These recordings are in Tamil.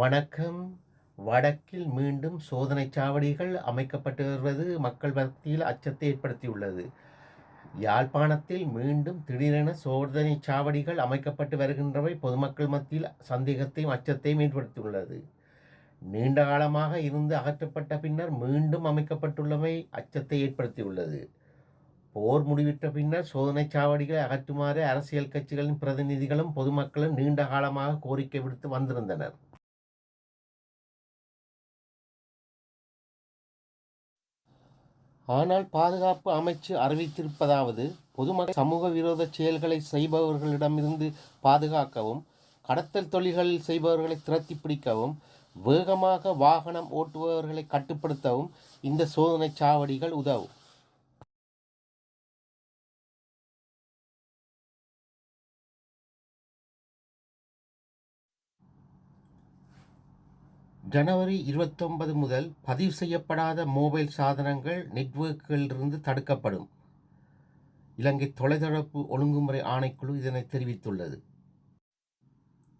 வணக்கம். வடக்கில் மீண்டும் சோதனை சாவடிகள் அமைக்கப்பட்டு வருவது மக்கள் மத்தியில் அச்சத்தை ஏற்படுத்தியுள்ளது. யாழ்ப்பாணத்தில் மீண்டும் திடீரென சோதனை சாவடிகள் அமைக்கப்பட்டு வருகின்றவை பொதுமக்கள் மத்தியில் சந்தேகத்தையும் அச்சத்தையும் ஏற்படுத்தியுள்ளது. நீண்ட காலமாக இருந்து அகற்றப்பட்ட பின்னர் மீண்டும் அமைக்கப்பட்டுள்ளவை அச்சத்தை ஏற்படுத்தியுள்ளது. போர் முடிவிட்ட பின்னர் சோதனை சாவடிகளை அகற்றுமாறு அரசியல் கட்சிகளின் பிரதிநிதிகளும் பொதுமக்களும் நீண்ட காலமாக கோரிக்கை விடுத்து வந்திருந்தனர். ஆனால் பாதுகாப்பு அமைச்சு அறிவித்திருப்பதாவது பொதுமக்கள் சமூக விரோத செயல்களை செய்பவர்களிடமிருந்து பாதுகாக்கவும் கடத்தல் தொழில்களில் செய்பவர்களை திரத்தி பிடிக்கவும் வேகமாக வாகனம் ஓட்டுபவர்களை கட்டுப்படுத்தவும் இந்த சோதனைச் சாவடிகள் உதவும். ஜனவரி இருபத்தொன்பது முதல் பதிவு செய்யப்படாத மொபைல் சாதனங்கள் நெட்வொர்க்குகளிலிருந்து தடுக்கப்படும். இலங்கை தொலைத்தொடர்பு ஒழுங்குமுறை ஆணைக்குழு இதனை தெரிவித்துள்ளது.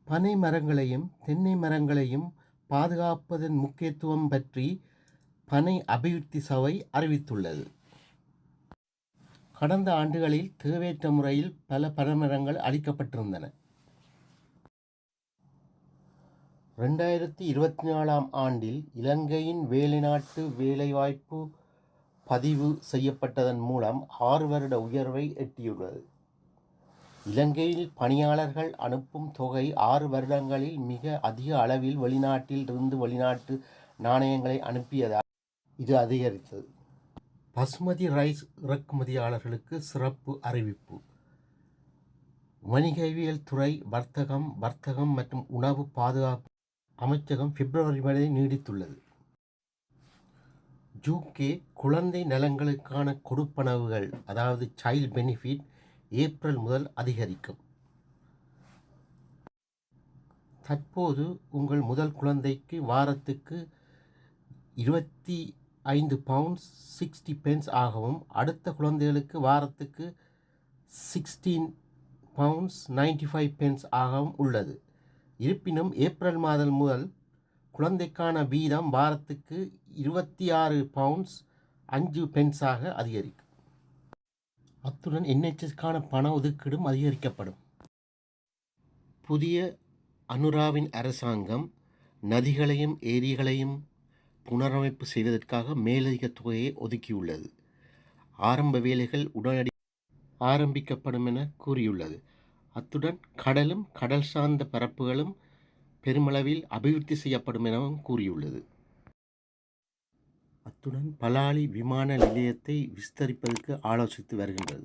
பனை மரங்களையும் தென்னை மரங்களையும் பாதுகாப்பதன் முக்கியத்துவம் பற்றி பனை அபிவிருத்தி சபை அறிவித்துள்ளது. கடந்த ஆண்டுகளில் தேவையற்ற முறையில் பல பனைமரங்கள் அளிக்கப்பட்டிருந்தன ரெண்டாயிரத்தி இருபத்தி நாலாம் ஆண்டில் இலங்கையின் வேலைநாட்டு வேலைவாய்ப்பு பதிவு செய்யப்பட்டதன் மூலம் ஆறு வருட உயர்வை எட்டியுள்ளது. இலங்கையில் பணியாளர்கள் அனுப்பும் தொகை ஆறு வருடங்களில் மிக அதிக அளவில் வெளிநாட்டில் இருந்து வெளிநாட்டு நாணயங்களை அனுப்பியதால் இது அதிகரித்தது. பசுமதி ரைஸ் இறக்குமதியாளர்களுக்கு சிறப்பு அறிவிப்பு. வணிகவியல் துறை வர்த்தகம் வர்த்தகம் மற்றும் உணவு பாதுகாப்பு அமைச்சகம் பிப்ரவரி வரை நீடித்துள்ளது. ஜூகே குழந்தை நலங்களுக்கான கொடுப்பனவுகள் அதாவது சைல்ட் பெனிஃபிட் ஏப்ரல் முதல் அதிகரிக்கும். தற்போது உங்கள் முதல் குழந்தைக்கு வாரத்துக்கு இருபத்தி ஐந்து பவுண்ட்ஸ் சிக்ஸ்டி பென்ஸ் ஆகவும் அடுத்த குழந்தைகளுக்கு வாரத்துக்கு sixteen pounds ninety five pence ஆகவும் உள்ளது. இருப்பினும் ஏப்ரல் மாதம் முதல் குழந்தைக்கான வீதம் வாரத்துக்கு இருபத்தி ஆறு பவுண்ட்ஸ் அஞ்சு பென்ஸாக அதிகரிக்கும். அத்துடன் என்ஹெச்எஸ்க்கான பண ஒதுக்கீடும் அதிகரிக்கப்படும். புதிய அனுராவின் அரசாங்கம் நதிகளையும் ஏரிகளையும் புனரமைப்பு செய்வதற்காக மேலதிக தொகையை ஒதுக்கியுள்ளது. ஆரம்ப வேலைகள் உடனடி ஆரம்பிக்கப்படும் என கூறியுள்ளது. அத்துடன் கடலும் கடல் சார்ந்த பரப்புகளும் பெருமளவில் அபிவிருத்தி செய்யப்படும் எனவும் கூறியுள்ளது. அத்துடன் பலாலி விமான நிலையத்தை விஸ்தரிப்பதற்கு ஆலோசித்து வருகின்றது.